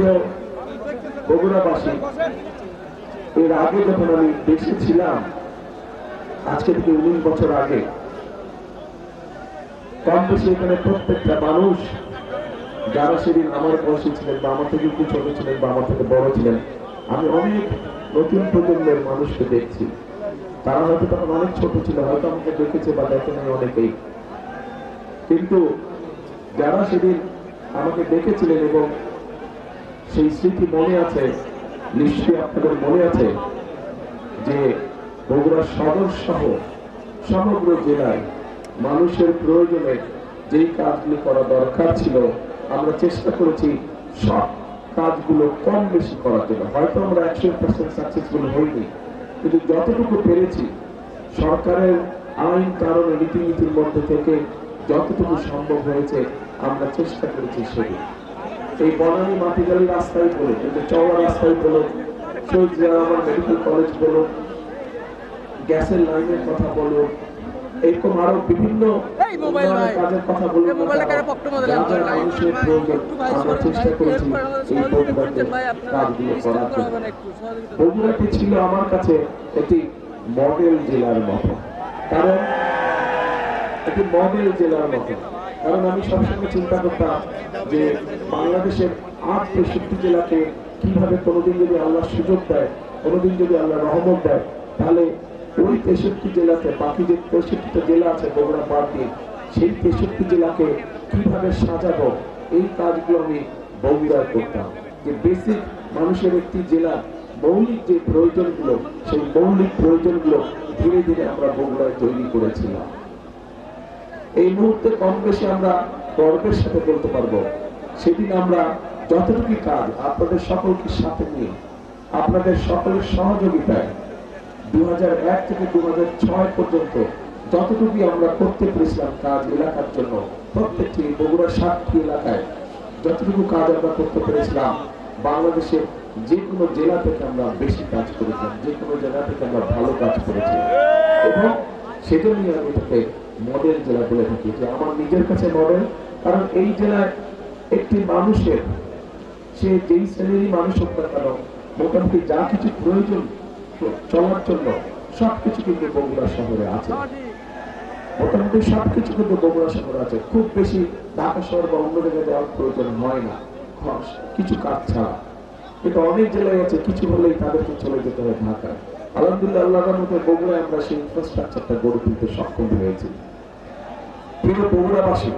প্রিয় বগুড়াবাসী, এর আগে যখন আমি দেশে ছিলাম, আজকে থেকে উনিশ বছর আগে, কম বেশি এখানে প্রত্যেকটা মানুষ যারা সেদিন আমার বয়সী ছিলেন বা আমার থেকে একটু ছোট ছিলেন বা আমার থেকে বড় ছিলেন, আমি অনেক নতুন প্রজন্মের মানুষকে দেখছি। তারা হয়তো তখন অনেক ছোট ছিল, হয়তো আমাকে দেখেছে বা দেখে নাই অনেকেই। কিন্তু যারা সেদিন আমাকে দেখেছিলেন এবং সেই স্মৃতি মনে আছে, নিশ্চয়ই আপনাদের মনে আছে, যে বগুড়া সদর সহ সমগ্র জেলায় মানুষের প্রয়োজনে যেই কাজগুলো করা দরকার ছিল, আমরা চেষ্টা করেছি সব কাজগুলো কম বেশি করার জন্য। হয়তো আমরা একশো পার্সেন্ট সাকসেসফুল হইনি, কিন্তু যতটুকু পেরেছি, সরকারের আইন কারণে রীতিনীতির মধ্যে থেকে যতটুকু সম্ভব হয়েছে, আমরা চেষ্টা করেছি সেদিন এই বনানী মাটিগালি রাস্তায় বলো কিন্তু চওড়া রাস্তায় বলো আমার মেডিকেল কলেজ বলো গ্যাসের লাইনের কথা বলো এরকম আরও বিভিন্ন। কাজের কথা? মানুষের প্রয়োজন আমরা চেষ্টা করেছি এই বগুড়াতে কাজগুলো করার জন্য। বগুড়াটি ছিল আমার কাছে একটি মডেল জেলার মতো কারণ একটি মডেল জেলার মতো কারণ আমি সবসময় চিন্তা করতাম যে বাংলাদেশের আট তেষট্টি জেলাকে কীভাবে কোনোদিন যদি আল্লাহ সুযোগ দেয়, কোনোদিন যদি আল্লাহ রহমত দেয়, তাহলে ওই তেষট্টি জেলাতে বাকি যে তেষট্টিটা জেলা আছে, বগুড়া দিয়ে, সেই তেষট্টি জেলাকে কীভাবে সাজাবো, এই কাজগুলো আমি বগুড়ায় করতাম। যে বেসিক মানুষের একটি জেলা, মৌলিক যে প্রয়োজনগুলো, সেই মৌলিক প্রয়োজনগুলো ধীরে ধীরে আমরা বগুড়ায় তৈরি করেছিলাম। এই মুহূর্তে কম বেশি আমরা গর্বের সাথে বলতে পারব, সেদিন আমরা যতটুকু কাজ আপনাদের সকলকে সাথে নিয়ে, আপনাদের সকলের সহযোগিতায় দুই হাজার এক থেকে দুই হাজার ছয় পর্যন্ত যতটুকু আমরা করতে পেরেছিলাম কাজ এলাকার জন্য, প্রত্যেকটি বগুড়া সাতটি এলাকায় যতটুকু কাজ আমরা করতে পেরেছিলাম, বাংলাদেশের যে কোনো জেলা থেকে আমরা বেশি কাজ করেছিলাম যে কোনো জেলা থেকে আমরা ভালো কাজ করেছি। এবং সেজন্যই আমি এটাকে মডেল জেলা বলে থাকি, যে আমার নিজের কাছে মডেল কারণ এই জেলায় একটি মানুষের, সে যেই শ্রেণীরই মানুষ হোক না কেন, মোটামুটি যা কিছু প্রয়োজন চলার জন্য সবকিছু কিন্তু বগুড়া শহরে আছে। মোটামুটি সবকিছু কিন্তু বগুড়া শহরে আছে। খুব বেশি ঢাকা শহর বা অন্য জায়গায় দেওয়ার প্রয়োজন হয় না। কিছু কাজ ছাড়া। কিন্তু অনেক জেলায় আছে, কিছু হলেই তাদেরকে চলে যেতে হয় ঢাকায়। আলহামদুলিল্লাহ, আল্লাহর মধ্যে বগুড়ায় আমরা সেই ইনফ্রাস্ট্রাকচারটা গড়ে তুলতে সক্ষম হয়েছি। প্রিয় বগুড়াবাসী